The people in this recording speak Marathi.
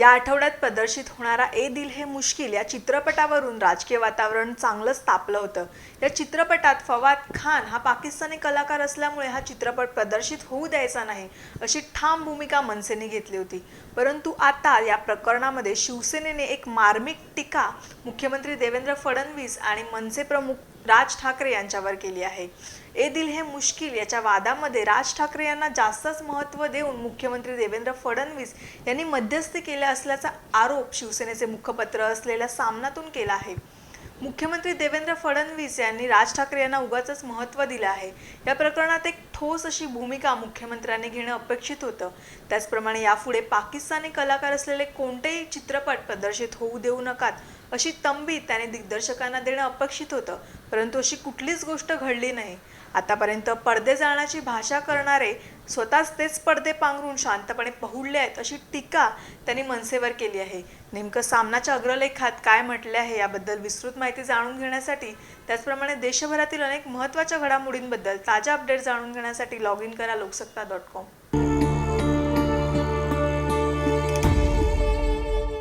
या आठवड्यात प्रदर्शित होणारा ए दिल हे मुश्किल या चित्रपटावरून राजकीय वातावरण चांगलंच तापलं होतं. या चित्रपटात फवाद खान हा पाकिस्तानी कलाकार असल्यामुळे हा चित्रपट प्रदर्शित होऊ द्यायचा नाही अशी ठाम भूमिका मनसेने घेतली होती. परंतु आता या प्रकरणामध्ये शिवसेनेने एक मार्मिक टीका मुख्यमंत्री देवेंद्र फडणवीस आणि मनसे प्रमुख राज ठाकरे यांच्यावर केली आहे. ए दिल हे मुश्किल याच्या वादामध्ये राज ठाकरे यांना जास्तच महत्त्व देऊन मुख्यमंत्री देवेंद्र फडणवीस यांनी मध्यस्थी केल्या असल्याचा आरोप शिवसेनेचे मुखपत्र असलेल्या सामनातून केला आहे. मुख्यमंत्री देवेंद्र फडणवीस यांनी राज ठाकरे यांना उगाचच महत्त्व दिलं आहे. या प्रकरणात एक ठोस अशी भूमिका मुख्यमंत्र्यांनी घेणं अपेक्षित होतं. त्याचप्रमाणे यापुढे पाकिस्तानी कलाकार असलेले कोणतेही चित्रपट प्रदर्शित होऊ देऊ नकात अशी तंबी त्याने दिग्दर्शकांना देणं अपेक्षित होतं परंतु अशी कुठलीच गोष्ट घडली नाही. आतापर्यंत पडदे जाळण्याची भाषा करणारे स्वतःच तेच पडदे पांघरून शांतपणे पहुडले आहेत अशी टीका त्यांनी मनसेवर केली आहे. नेमकं सामनाच्या अग्रलेखात काय म्हटले आहे याबद्दल विस्तृत माहिती जाणून घेण्यासाठी त्याचप्रमाणे देशभरातील अनेक महत्त्वाच्या घडामोडींबद्दल ताज्या अपडेट जाणून घेण्यासाठी लॉग इन करा लोकसत्ता डॉट कॉम